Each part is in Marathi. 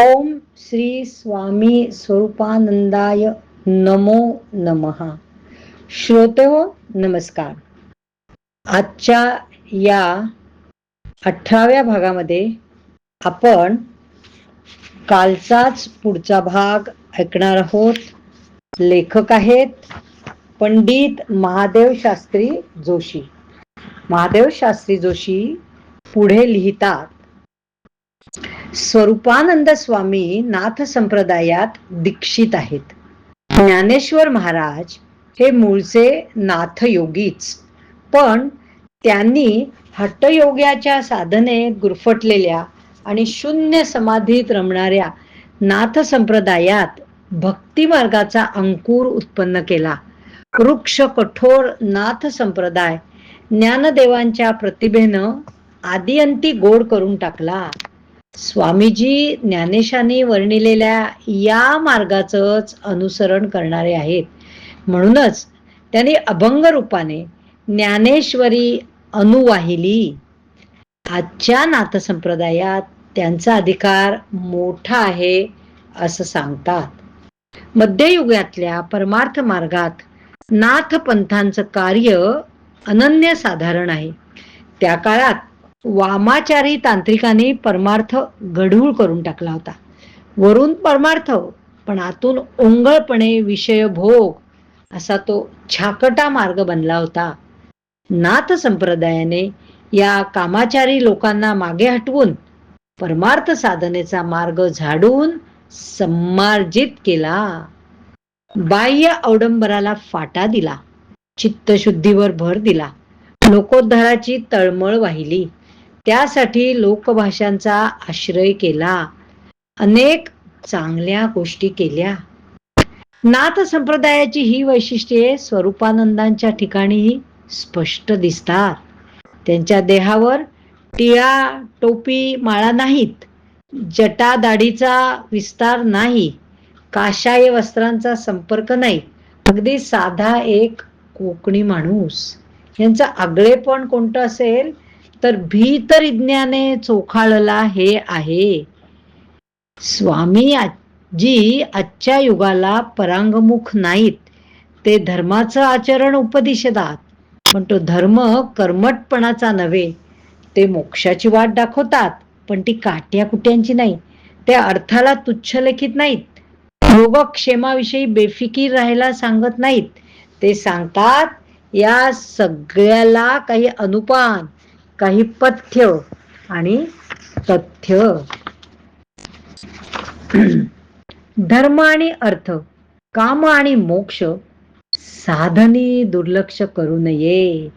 ओम श्री स्वामी स्वरूपानंदाय नमो नमहा श्रोते हो नमस्कार. आजच्या या अठराव्या भागामध्ये आपण कालचाच पुढचा भाग ऐकणार आहोत. लेखक आहेत पंडित महादेव शास्त्री जोशी. महादेव शास्त्री जोशी पुढे लिहितात स्वरूपानंद स्वामी नाथ संप्रदायात दीक्षित आहेत. ज्ञानेश्वर महाराज हे मूळचे नाथ योगीच पण त्यांनी हट्टयोग्याच्या साधनेत गुरफटलेल्या आणि शून्य समाधीत रमणाऱ्या नाथ संप्रदायात भक्तिमार्गाचा अंकुर उत्पन्न केला. वृक्ष कठोर नाथ संप्रदाय ज्ञानदेवांच्या प्रतिभेनं आदिअंती गोड करून टाकला. स्वामीजी ज्ञानेशाने वर्णिलेल्या या मार्गाचंच अनुसरण करणारे आहेत. म्हणूनच त्यांनी अभंग रूपाने ज्ञानेश्वरी अनुवाहिली. आजच्या नाथसंप्रदायात त्यांचा अधिकार मोठा आहे असं सांगतात. मध्ययुगातल्या परमार्थ मार्गात नाथ पंथांचं कार्य अनन्यसाधारण आहे. त्या काळात वामाचारी तांत्रिकांनी परमार्थ गढूळ करून टाकला होता. वरून परमार्थ पण आतून ओंगळपणे विषय भोग असा तो छाकटा मार्ग बनला होता. नाथ संप्रदायाने या कामाचारी लोकांना मागे हटवून परमार्थ साधनेचा मार्ग झाडून सम्मार्जित केला. बाह्य अवडंबराला फाटा दिला. चित्तशुद्धीवर भर दिला. लोकोद्धाराची तळमळ वाहिली. त्यासाठी लोकभाषांचा आश्रय केला. अनेक चांगल्या गोष्टी केल्या. नाथ संप्रदायाची ही वैशिष्ट्ये स्वरूपानंदांच्या ठिकाणीही स्पष्ट दिसतात. त्यांच्या देहावर टिळा टोपी माळा नाहीत. जटा दाढीचा विस्तार नाही. काशाय वस्त्रांचा संपर्क नाही. अगदी साधा एक कोकणी माणूस. यांचं आगळेपण कोणतं असेल? तर भीतरिज्ञाने चोखाळला हे आहे. स्वामी जी आजच्या युगाला परांगमुख नाहीत. ते धर्माचं आचरण उपदिशतात पण तो धर्म कर्मटपणाचा नव्हे. ते मोक्षाची वाट दाखवतात पण ती काट्या कुट्यांची नाही. त्या अर्थाला तुच्छ लेखित नाहीत. योगक्षेमाविषयी बेफिकीर राहायला सांगत नाहीत. ते सांगतात या सगळ्याला काही अनुपान काही पथ्य आणि तथ्य. धर्म आणि अर्थ काम आणि मोक्ष साधनी दुर्लक्ष करू नये.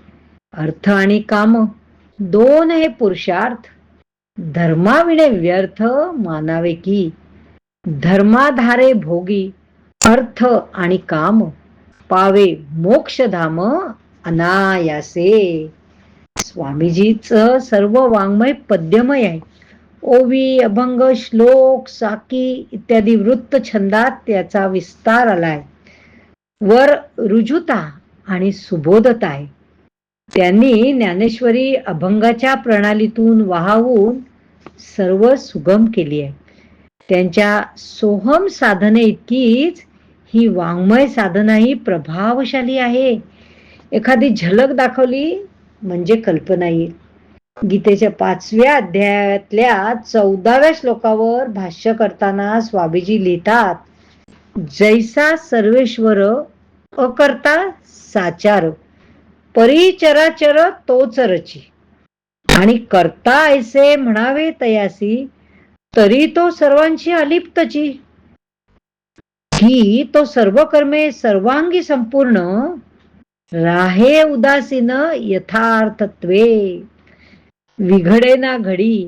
अर्थ आणि काम दोन हे पुरुषार्थ. धर्माविणे व्यर्थ मानावे की. धर्माधारे भोगी अर्थ आणि काम पावे मोक्षधाम अनायासे. स्वामीजीचं सर्व वाङ्मय पद्यमय आहे. ओवी अभंग श्लोक साकी इत्यादी वृत्त छंदात त्याचा विस्तार आलाय. वर रुजुता आणि सुबोधता आहे. त्यांनी ज्ञानेश्वरी अभंगाच्या प्रणालीतून वाहवून सर्व सुगम केली आहे. त्यांच्या सोहम साधने इतकीच ही वाङ्मय साधनाही प्रभावशाली आहे. एखादी झलक दाखवली म्हणजे कल्पना येईल गीतेच्या पाचव्या अध्यायातल्या चौदाव्या श्लोकावर भाष्य करताना स्वामीजी लिहितात जैसा सर्वेश्वर अकर्ता साचार परिचराचर तोच रची. आणि करता ऐसे म्हणावे तयासी तरी तो सर्वांशी अलिप्तची. ही तो सर्व कर्मे सर्वांगी संपूर्ण राहे उदासीन यथार्थत्वे. विघडे ना घडी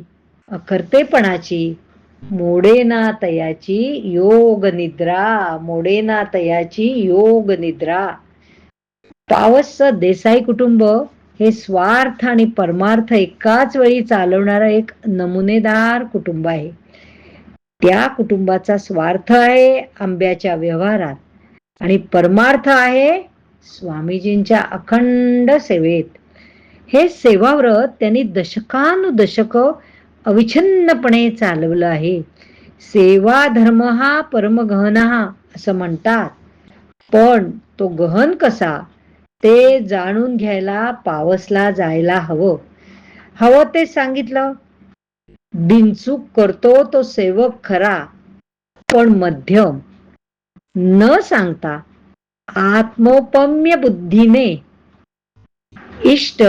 अकर्तेपणाची मोडेना तयाची योग निद्रा मोडेना तयाची योग निद्रा. पावस देसाई कुटुंब हे स्वार्थ आणि परमार्थ एकाच वेळी चालवणारं एक नमुनेदार कुटुंब आहे. त्या कुटुंबाचा स्वार्थ आहे आंब्याच्या व्यवहारात. आणि परमार्थ आहे स्वामीजींच्या अखंड सेवेत. हे सेवाव्रत त्यांनी दशकानुदशक अविछिन्नपणे चालवलं आहे. सेवा धर्म हा परमगहन हा असं म्हणतात. पण तो गहन कसा? ते जाणून घ्यायला पावसला जायला हवं. हवं ते सांगितलं. बिनचूक करतो तो सेवक खरा पण मध्यम. न सांगता आत्मोपम्य बुद्धीने इष्ट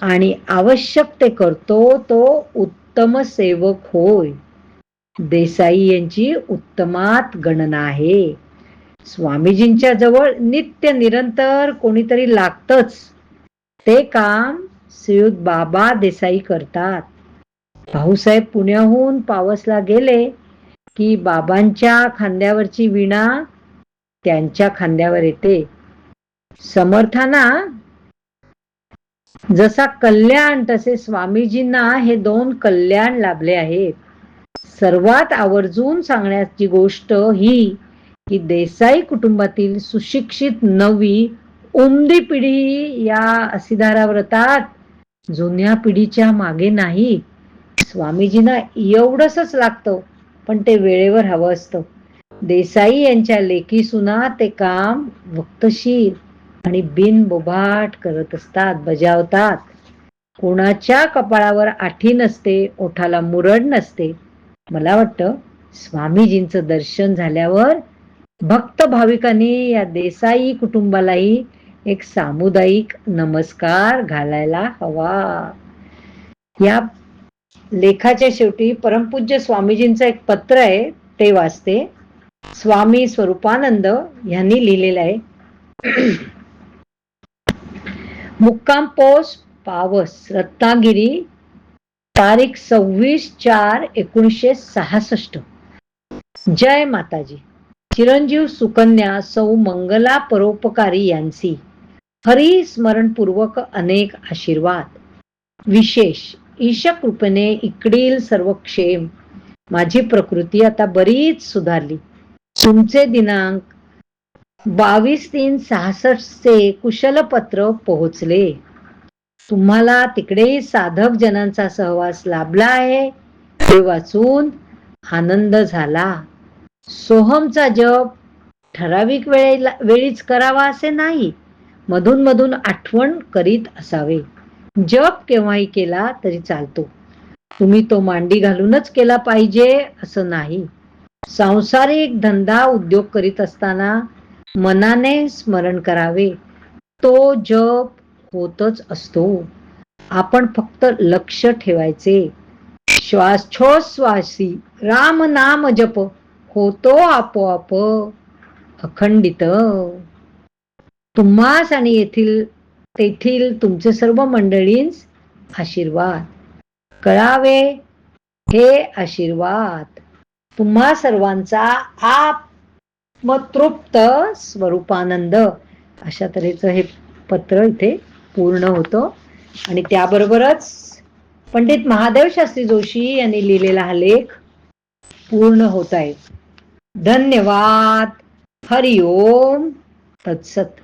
आणि आवश्यक ते करतो तो उत्तम सेवक होय. देसाई यांची उत्तमात गणना आहे. स्वामीजींच्या जवळ नित्य निरंतर कोणीतरी लागतच. ते काम श्रीयुत बाबा देसाई करतात. भाऊसाहेब पुण्याहून पावसला गेले की बाबांच्या खांद्यावरची विणा त्यांच्या खांद्यावर येते. समर्थाना जसा कल्याण तसे स्वामीजींना हे दोन कल्याण लाभले आहेत. सर्वात आवर्जून सांगण्याची गोष्ट ही की देसाई कुटुंबातील सुशिक्षित नवी उमदी पिढी या असिधारा व्रतात जुन्या पिढीच्या मागे नाही. स्वामीजींना एवढंच लागतं पण ते वेळेवर हवं असतं. देसाई यांच्या लेखी सुना ते काम वक्तशीर आणि बिनबोभाट करत असतात बजावतात. कोणाच्या कपाळावर आठी नसते ओठाला मुरड नसते. मला वाटतं स्वामीजींचं दर्शन झाल्यावर भक्त भाविकांनी या देसाई कुटुंबालाही एक सामुदायिक नमस्कार घालायला हवा. या लेखाच्या शेवटी परमपूज्य स्वामीजींचं एक पत्र आहे ते वाचते. स्वामी स्वरूपानंद यांनी लिहिलेलं आहे. मुक्काम पोस्ट पावस रत्नागिरी तारीख सव्वीस चार एकोणीसशे सहासष्ट. जय माताजी. चिरंजीव सुकन्या सौ मंगला परोपकारी यांची हरी स्मरणपूर्वक अनेक आशीर्वाद. विशेष ईशकृपेने इकडील सर्व क्षेम. माझी प्रकृती आता बरीच सुधारली. तुमचे दिनांक बावीस तीन सहासष्टचे कुशलपत्र पोहोचले. तुम्हाला तिकडेही साधक जनांचा सहवास लाभला आहे ते वाचून आनंद झाला. सोहमचा जप ठराविक वेळेला वेळीच करावा असे नाही मधून मधून आठवण करीत असावे. जप केव्हाही केला तरी चालतो. तुम्ही तो मांडी घालूनच केला पाहिजे असं नाही. सांसारिक धंदा उद्योग करीत असताना मनाने स्मरण करावे. तो जप होतच असतो. आपण फक्त लक्ष ठेवायचे. श्वासोश्वासी राम नाम जप होतो आपोआप. अखंडित. तुम्हास आणि येथील तेथील तुमचे सर्व मंडळींस आशीर्वाद. कळावे हे आशीर्वाद. तुम्हा सर्वांचा आत्मतृप्त स्वरूपानंद. अशा तऱ्हेचं हे पत्र इथे पूर्ण होतं. आणि त्याबरोबरच पंडित महादेव शास्त्री जोशी यांनी लिहिलेला हा लेख पूर्ण होत आहे. धन्यवाद. हरिओम. तत्सत.